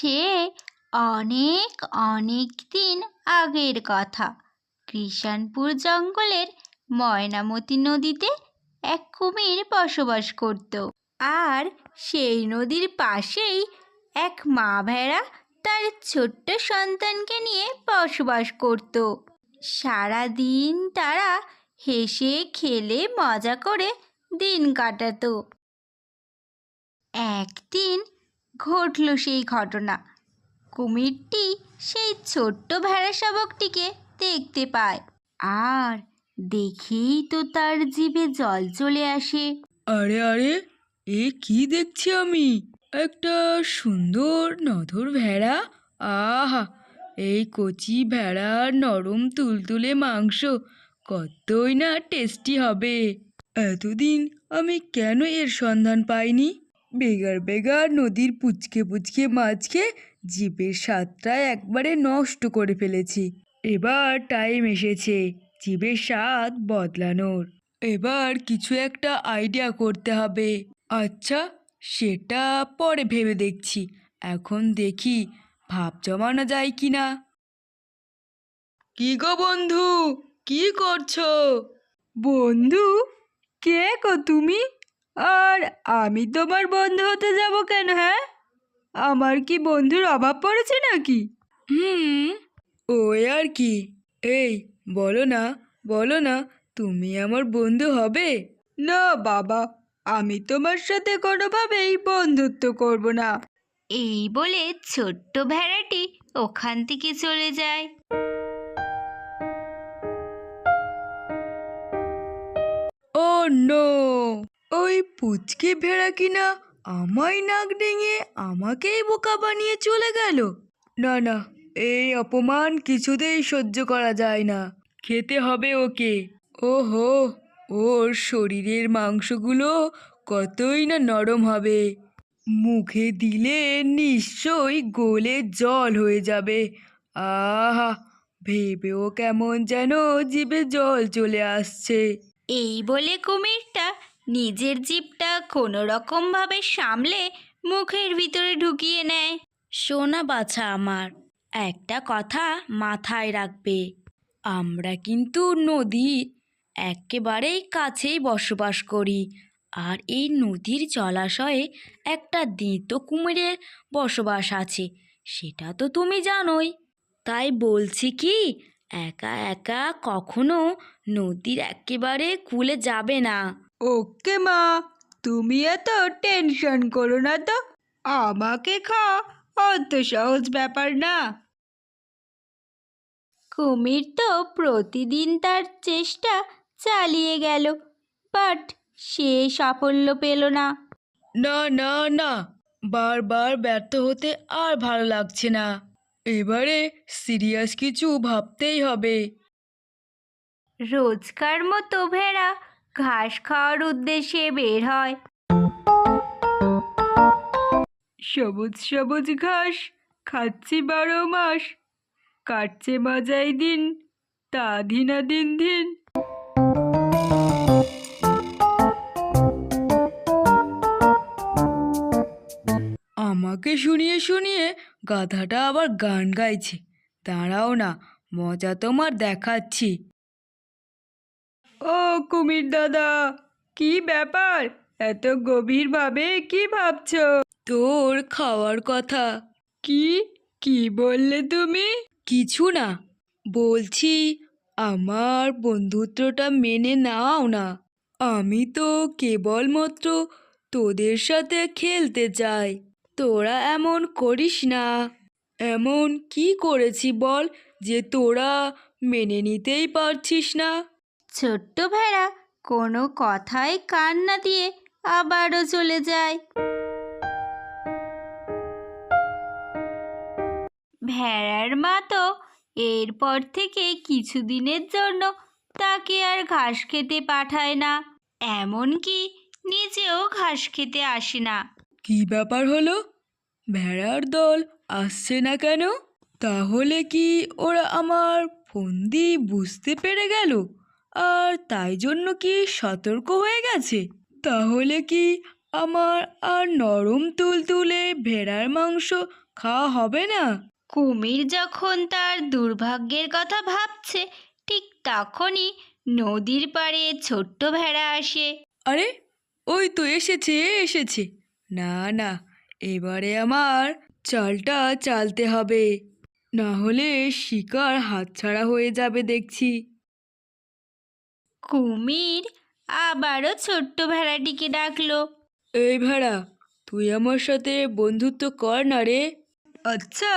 সে অনেক অনেক দিন আগের কথা। কৃষাণপুর জঙ্গলের ময়নামতি নদীতে এক কুমির বসবাস করত। আর সেই নদীর পাশেই এক মা ভেড়া তার ছোট্ট সন্তানকে নিয়ে বসবাস করত। সারাদিন তারা হেসে, খেলে, মজা করে দিন কাটাতো। একদিন ঘটল সেই ঘটনা। কুমিরটি সেই ছোট্ট ভেড়া শাবকটিকে দেখতে পায়। আর দেখেই তো তার জিভে জল চলে আসে। আরে আরে, এ কি দেখছি আমি? একটা সুন্দর নধর ভেড়া। আহা, এই কচি ভেড়ার নরম তুলতুলে মাংস কতই না টেস্টি হবে। এতদিন আমি কেন এর সন্ধান পাইনি? বেগার বেগার নদীর পুচকে পুচকে মাছকে জিভের স্বাদটা একবারে নষ্ট করে ফেলেছি। এবার টাইম এসেছে জিভের স্বাদ বদলানোর। এবার কিছু একটা আইডিয়া করতে হবে। আচ্ছা সেটা পরে ভেবে দেখছি। এখন দেখি ভাব জমানো যায় কি না কি গো বন্ধু? কি করছ? বন্ধু, কে গো তুমি? আর আমি তোমার বন্ধু হতে যাব কেন হ্যাঁ? আমার কি বন্ধুর অভাব পড়েছে নাকি? হুম। ওই আর কি? এই বলো না বলো না তুমি আমার বন্ধু হবে? না বাবা আমি তোমার সাথে কোনোভাবেই বন্ধুত্ব করব না। এই বলে ছোট্ট ভেড়াটি ওখান থেকে চলে যায়। Oh no! ওই পুচকে ভেড়া কিনা আমায় নাক ডেঙে আমাকেই বোকা বানিয়ে চলে গেল। না না, এই অপমান কিছুতেই সহ্য করা যায় না। খেতে হবে ওকে। ওহো, ওর শরীরের মাংসগুলো কতই না নরম হবে। মুখে দিলে নিশ্চয়ই গোলে জল হয়ে যাবে। আহা, ভেবেও কেমন যেন জিভে জল চলে আসছে। এই বলে কুমিরটা নিজের জিভটা কোনো রকমভাবে সামলে মুখের ভিতরে ঢুকিয়ে নেয়। সোনা বাছা আমার, একটা কথা মাথায় রাখবে। আমরা কিন্তু নদী, একেবারেই কাছেই বসবাস করি। আর এই নদীর জলাশয়ে একটা দিত কুমিরের বসবাস আছে, সেটা তো তুমি জানোই। তাই বলছি কি, একা একা কখনো নদীর একেবারে কুলে যাবে না। ওকে মা তুমি এত টেনশন করো না তো। আমাকে খা অত সহজ ব্যাপার না। কুমির তো প্রতিদিন তার চেষ্টা চালিয়ে গেল বাট সে সাফল্য পেল না। না না না বারবার ব্যর্থ হতে আর ভালো লাগছে না। এবারে সিরিয়াস কিছু ভাবতেই হবে। রোজকার মতো ভেড়া ঘাস খাওয়ার উদ্দেশ্যে বের হয়। সবুজ সবুজ ঘাস খাচ্ছি বারো মাস। কাটছে মজাই দিন, তা দিনা দিন দিন। আমাকে শুনিয়ে শুনিয়ে গাধাটা আবার গান গাইছে। দাঁড়াও না, মজা তোমার দেখাচ্ছি। ও কুমির দাদা কি ব্যাপার? এত গভীরভাবে কি ভাবছ? তোর খাওয়ার কথা। কি? কি বললে তুমি? কিছু না। বলছি আমার বন্ধুত্বটা মেনে নাও না। আমি তো কেবলমাত্র তোদের সাথে খেলতে চাই। তোরা এমন করিস না। এমন কি করেছি বল যে তোরা মেনে নিতেই পারছিস না? ছোট্ট ভেড়া কোনো কথায় কান না দিয়ে আবারও চলে যায়। ভেড়ার মা তো এরপর থেকে কিছুদিনের জন্য তাকে আর ঘাস খেতে পাঠায় না, এমনকি নিজেও ঘাস খেতে আসে না। কি ব্যাপার হলো? ভেড়ার দল আসছে না কেন? তাহলে কি ওরা আমার ফন্দি বুঝতে পেরে গেল? আর তাই জন্য কি সতর্ক হয়ে গেছে? তাহলে কি আমার আর নরম তুলতুলে ভেড়ার মাংস খাওয়া হবে না? কুমির যখন তার দুর্ভাগ্যের কথা ভাবছে ঠিক তখনই নদীর পাড়ে ছোট্ট ভেড়া আসে। আরে ওই তো এসেছে এসেছে। না না এবারে আমার চালটা চালতে হবে। না হলে শিকার হাতছাড়া হয়ে যাবে দেখছি। কুমির আবারও ছোট্ট ভেড়াটিকে ডাকলো। এই ভেড়া তুই আমার সাথে বন্ধুত্ব কর না রে। আচ্ছা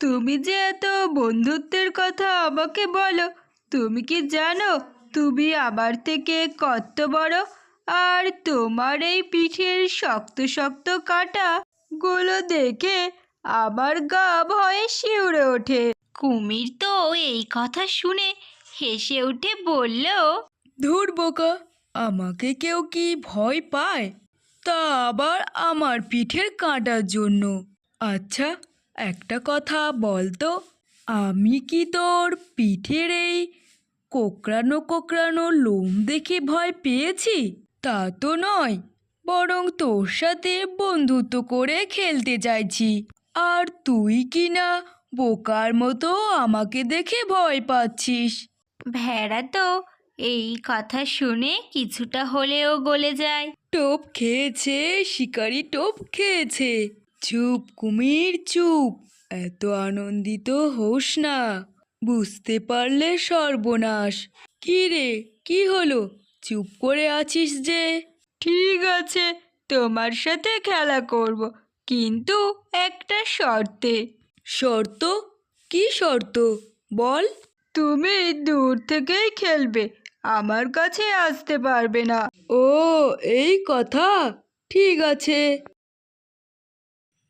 তুমি যে এত বন্ধুত্বের কথা আমাকে বলো তুমি কি জানো তুমি আমার থেকে কত বড়? আর তোমার এই পিঠের শক্ত শক্ত কাটা গুলো দেখে আমার গা ভয়ে শিউরে ওঠে। কুমির তো এই কথা শুনে হেসে উঠে বলল ধুর বোকা আমাকে কেউ কি ভয় পায়? তা আবার আমার পিঠের কাঁটার জন্য। আচ্ছা একটা কথা বল তো। আমি কি তোর পিঠের এই কোকড়ানো কোকড়ানো লোম দেখে ভয় পেয়েছি? তা তো নয়, বরং তোর সাথে বন্ধুত্ব করে খেলতে চাইছি। আর তুই কি না বোকার মতো আমাকে দেখে ভয় পাচ্ছিস? ভেড়া তো এই কথা শুনে কিছুটা হলেও গলে যায়। টোপ খেয়েছে শিকারি টোপ খেয়েছে। চুপ কুমির চুপ। এত আনন্দিত হোস না। বুঝতে পারলে সর্বনাশ। কি রে কি হলো? চুপ করে আছিস যে? ঠিক আছে তোমার সাথে খেলা করব কিন্তু একটা শর্তে। শর্ত? কি শর্ত? বল। তুমি দূর থেকেই খেলবে আমার কাছে আসতে পারবে না। ও এই কথা? ঠিক আছে।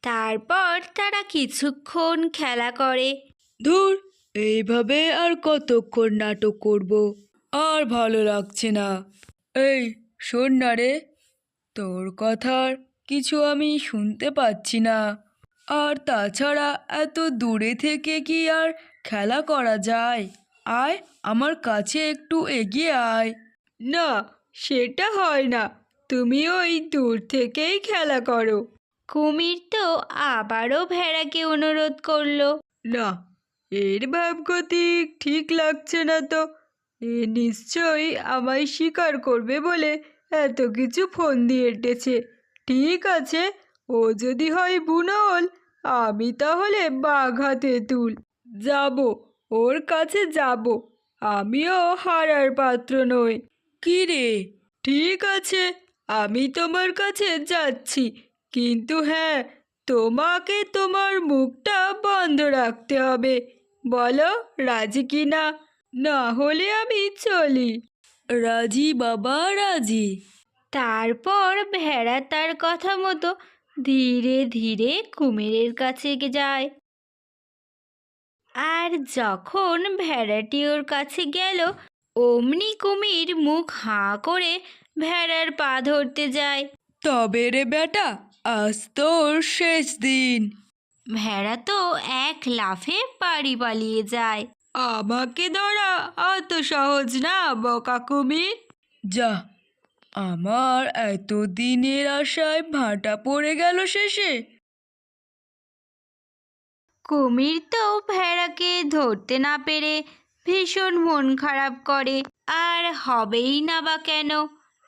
তারপর তারা কিছুক্ষণ খেলা করে। ধুর এইভাবে আর কতক্ষণ নাটক করব? আর ভালো লাগছে না। এই শোন না রে। তোর কথার কিছু আমি শুনতে পাচ্ছি না। আর তাছাড়া এত দূরে থেকে কি আর খেলা করা যায়? আয় আমার কাছে একটু এগিয়ে আয়। না সেটা হয় না। তুমি ওই দূর থেকেই খেলা করো। কুমির তো আবারও ভেড়াকে অনুরোধ করল। না এর ভাবগতিক ঠিক লাগছে না তো। এ নিশ্চয়ই আমায় স্বীকার করবে বলে এত কিছু ফোন দিয়ে এঁটেছে। ঠিক আছে ও যদি হয় বুনল আমি তাহলে বাঘ হাতে তুল। যাব ওর কাছে যাব। আমিও হারার পাত্র নই। কি রে ঠিক আছে, আমি তোমার কাছে যাচ্ছি। কিন্তু হ্যাঁ তোমাকে তোমার মুখটা বন্ধ রাখতে হবে। বলো, রাজি কি না? না হলে আমি চলি। রাজি বাবা, রাজি। তারপর ভেড়া তার কথা মতো ধীরে ধীরে কুমিরের কাছে যায়। আর যখন ভেড়াটি ওর কাছে গেল অমনি কুমির মুখ হাঁ করে ভেড়ার পা ধরতে যায়। তবে রে বেটা আজ তোর শেষ দিন। ভেড়া তো এক লাফে পাড়ি পালিয়ে যায়। আমাকে ধরা অত সহজ না বকা কুমির। যা আমার এত দিনের আশায় ভাটা পড়ে গেল শেষে। কুমির তো ভেড়াকে ধরতে না পেরে ভীষণ মন খারাপ করে। আর হবেই না বা কেন?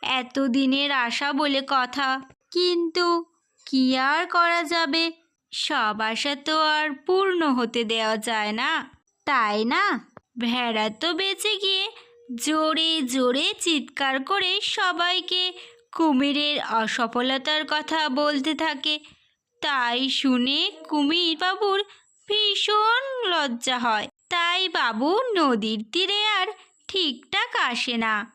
এতদিনের আশা বলে কথা। কিন্তু কি আর করা যাবে? সব আশা তো আর পূর্ণ হতে দেওয়া যায় না। তাই না? ভেড়া তো বেঁচে গিয়ে জোরে জোরে চিৎকার করে সবাইকে কুমিরের অসফলতার কথা বলতে থাকে। তাই শুনে কুমির বাবুর ভীষণ লজ্জা হয়। তাই বাবু নদীর তীরে আর ঠিকঠাক আসে না।